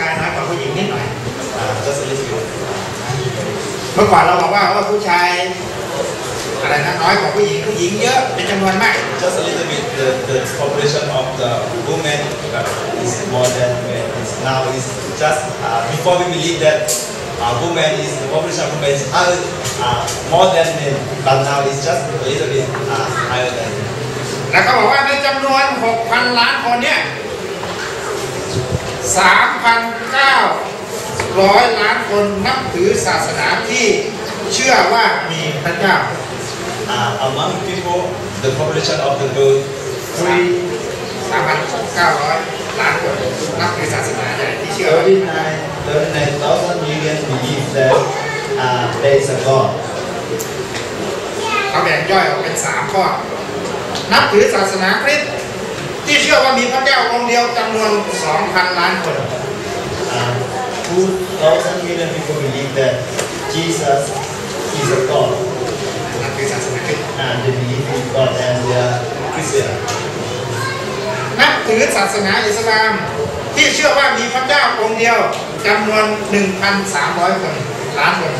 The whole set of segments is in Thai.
ชายน้อยกว่าผู้หญิงนิดหน่อยก็ซื้อสิวเมื่อก่อนเราบอกว่าว่าผู้ชายอะไรนะน้อยกว่าผู้หญิงผู้หญิงเยอะเป็นจำนวนมาก just a little bit the the population of the women is more than men now is just uh, before we believe that uh, women is the population of women is higher, uh, more than men but now i s just a little bit uh, higher than men แล้วก็บอกว่าในจำนวน6,000ล้านคนเนี่ย3,900ล้านคนนับถือศาสนาที่เชื่อว่ามีพระเจ้า among people the population of the world 3,900ล้านคนนับถือศาสนาที่เชื่อ39 39 million believe that uh, there is a God เขาแบ่งย่อยออกเป็น3ข้อ นับถือศาสนาคริสต์ที่เชื่อว่ามีพระเจ้าองค์เดียวจำนวนสองพันล้านคน Two thousand million people believe that Jesus is a God. And they believe in God and they are Christian. นับถือศาสนาอิสลามที่เชื่อว่ามีพระเจ้าองค์เดียวจำนวน 1,300คนล้านคน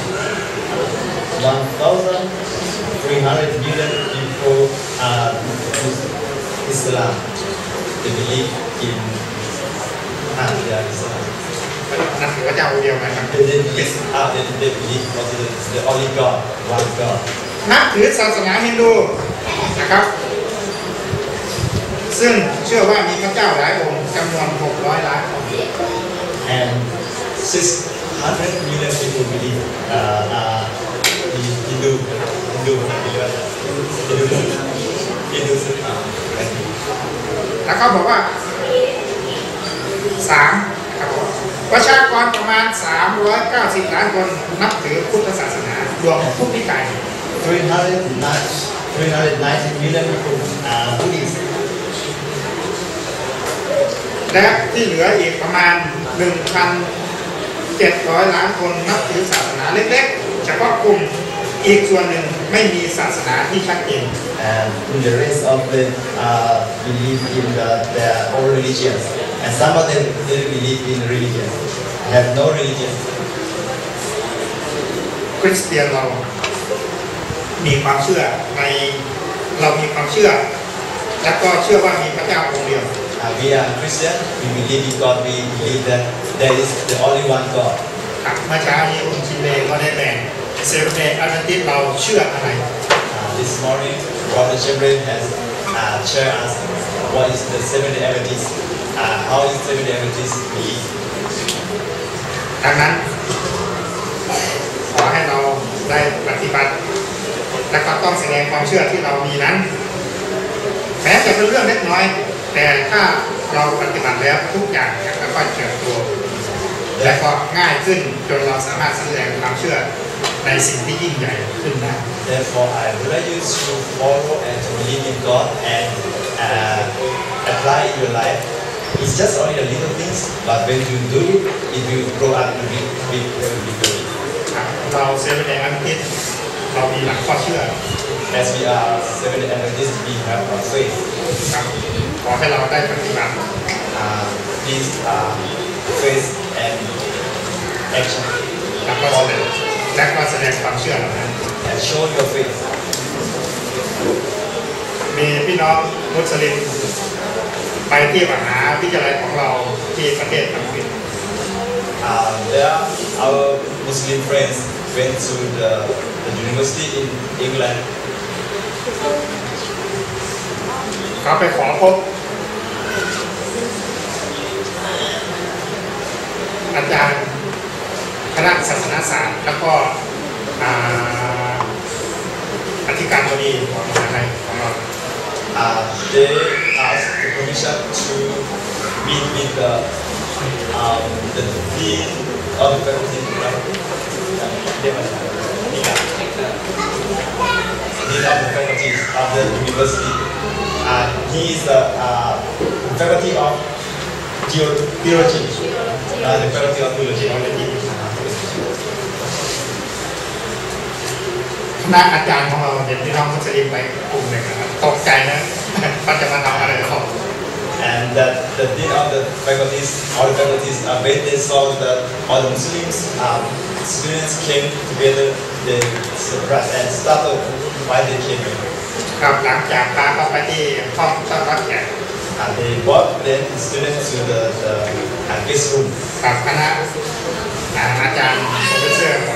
1,300 million people are m Islam. เดจะมีกินนักเรียนสอนนักเรียนจะเ้าเดียวไหมครับเด็กๆอ่าเด็ิๆเพราะทเดอออลิกอร์วันกอร์นักถือศาสนาฮินดูนะครับซึ่งเชื่อว่ามีพระเจ้าหลายองค์จำนวน600 ล้านองค์ and six hundred million people believe อ่าอ่าฮินดูฮินดูฮินดูแล้วก็บอกว่าสามครับประชากรประมาณ390ล้านคนนับถือพุทธศาสนา รวมทุกนิกาย390ล้าน390 million คนอ่าผู้ดและที่เหลืออีกประมาณ1,700ล้านคนนับถือศาสนาเล็กๆเฉพาะกลุ่มอีกส่วนหนึ่งไม่มีศาสนาที่ชัดเจน and in the rest of t h e uh, believe in the, their own religions and some of them they believe in religion have no religion คริสเตียนเรามีความเชื่อในเรามีความเชื่อและก็เชื่อว่ามีพระเจ้าองค์เดียว uh, we are Christian we believe in God we believe that there is the only one God ครับเมื่อเช้านี้คุณชินเลก็ได้แบ่งเซอร์เบอาร์ติสเราเชื่ออะไร This morning Brother j e r e y has uh, shared us what is the s e v e n e h e a v e n t s uh, how is s e v e n e h e a v e n t s b e e ดังนั้นขอให้เราได้ปฏิบัติและก็ต้องแสดงความเชื่อที่เรามีนั้น แม้จะเป็นเรื่องเล็กน้อย แต่ถ้าเราปฏิบัติแล้วทุกอย่างจะค่อยๆเติบโตและก็ง่ายขึ้นจนเราสามารถแสดงความเชื่อในสิ่งที่ยิ่งใหญ่ขึ้นได้ Therefore I would you to follow and to believe in God and uh, apply in your life It's just only a little things but when you do it it will grow up to be big very big เราเซเว่นแอนด์คิดเรามีหลักความเชื่อ As we are seven Adventists we have our faith ครับขอให้เราได้ปฏิบัติ These are uh, faith and action แล้วก็เสร็จและก็แสดงความเชื่อนัฮน and show your faith มีพี่น้องมุสลิมไปที่มหาวิทยาลัยของเราที่ประเทศอังกฤษ uh, there our Muslim friends went to the, the university in England เขาไปขอพบอาจารย์คณะศาสนศาสตร์แล้วก็อธิการบดีของมหาลัยของเรา Uh, they asked the commission to meet with the um, the dean of the faculty right? Nina Nina of the faculty of the university and he is the uh, faculty of geology uh, the faculty of geology on the คณะอาจารย์ของเราเด็กที่น้องมุสลิมไปกลุ่มหนึ่งครับตกใจนะปัาจะมาทำอะไรของ and that the d a n of the faculties, all the faculties are made t h s a o that all the Muslims, um, students came together, they s u r p r i s e d and started why they came here. ค t ับหลังจากพาเขาไปที่ห้องต้อนั And they brought t h e students to the, the guest room. ครับคณะอาจารย์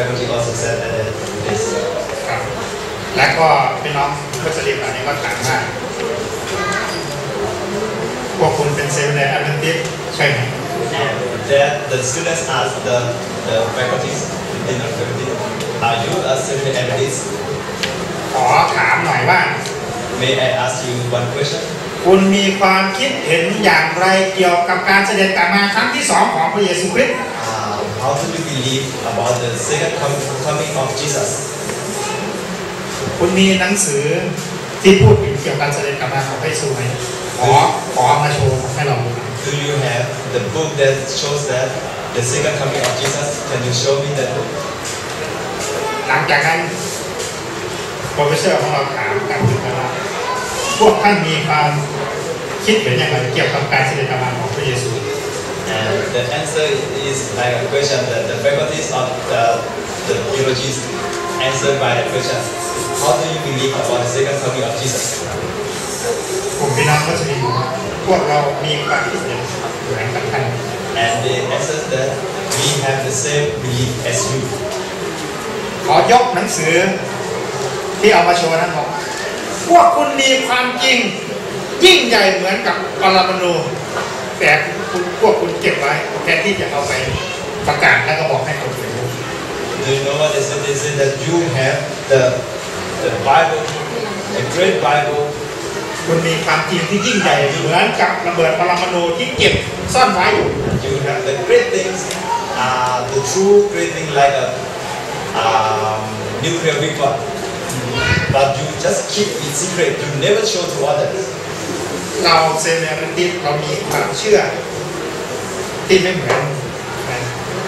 Faculty also said that it is และก็พี่น้องกุจะเรียนอันนี้ก็ถามว่าพวกคุณเป็นเซลล์ในแอตแลนติใช่ไหม that the students ask the the faculty in the faculty are you a c i l i l a n t l y s t ขอถามหน่อยว่า may I ask you one question คุณมีความคิดเห็นอย่างไรเกี่ยวกับการเสด็จกลับมาครั้งที่สองของพระเยซูคริสต์ how do you believe about the second coming of Jesus คุณมีหนังสือที่พูดถึงเกี่ยวกับการเสด็จกลับมาของพระเยซูไหมขอขอมาโชว์ให้เราดู Do you have the book that shows that the second coming of Jesus Can you show me that book หลังจากนั้นโปรเฟสเซอร์ของเราถามกับคุณว่าพวกท่านมีความคิดเห็นอย่างไรเกี่ยวกับการเสด็จกลับมาของพระเยซู the answer is like a question that the faculties of the, the theologians a n s w e r by the question, how do you believe about the second coming of Jesus? ผมไม่นับว่าจะมีพวกเรามีความคิดเห็นเหมือนก and they a n s w e r that we have the same belief as you ขอยกหนังสือที่เอามาโชว์นั้นบอกพวกคุณมีความจริงยิ่งใหญ่เหมือนกับปรมาณูแต่พวกเก็บไว้แทนที่จะเอาไปประกาศแล้วก็บอกให้คนอื่นรู้ Do you know what is it? Is it that you have the the Bible, a great Bible? คุณมีความจริงที่ยิ่งใหญ่เหมือนกับระเบิดปรมาณูที่เก็บซ่อนไว้อยู่ You have the great things, uh, the true great thing like a um, nuclear weapon, but you just keep it secret. You never show to others. เราเซเลบริตี้เรามีความเชื่อ they remember.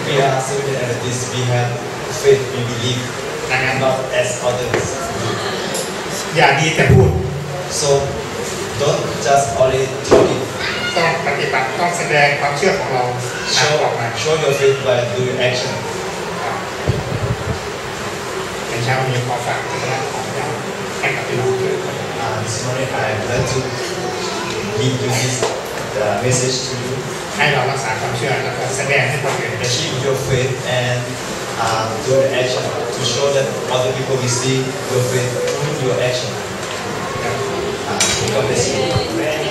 We are certain at this we have faith, we believe, and not as others. Yeah, be อย่าดีแต่พูด so don't just only talk it ต้องปฏิบัติต้องแสดงความเชื่อของเรานำออกมา show your faith by doing action ในเช้ามีความฝากที่จะของเราให้กับพี่น้องด้วย uh, This morning I would like to give you this the uh, message to you ให้เรารักษาความเชื่อแล้วก็แสดงให้คนอื่น achieve your faith and um, do the action to show that other people will see your faith through your action. Um, God bless you.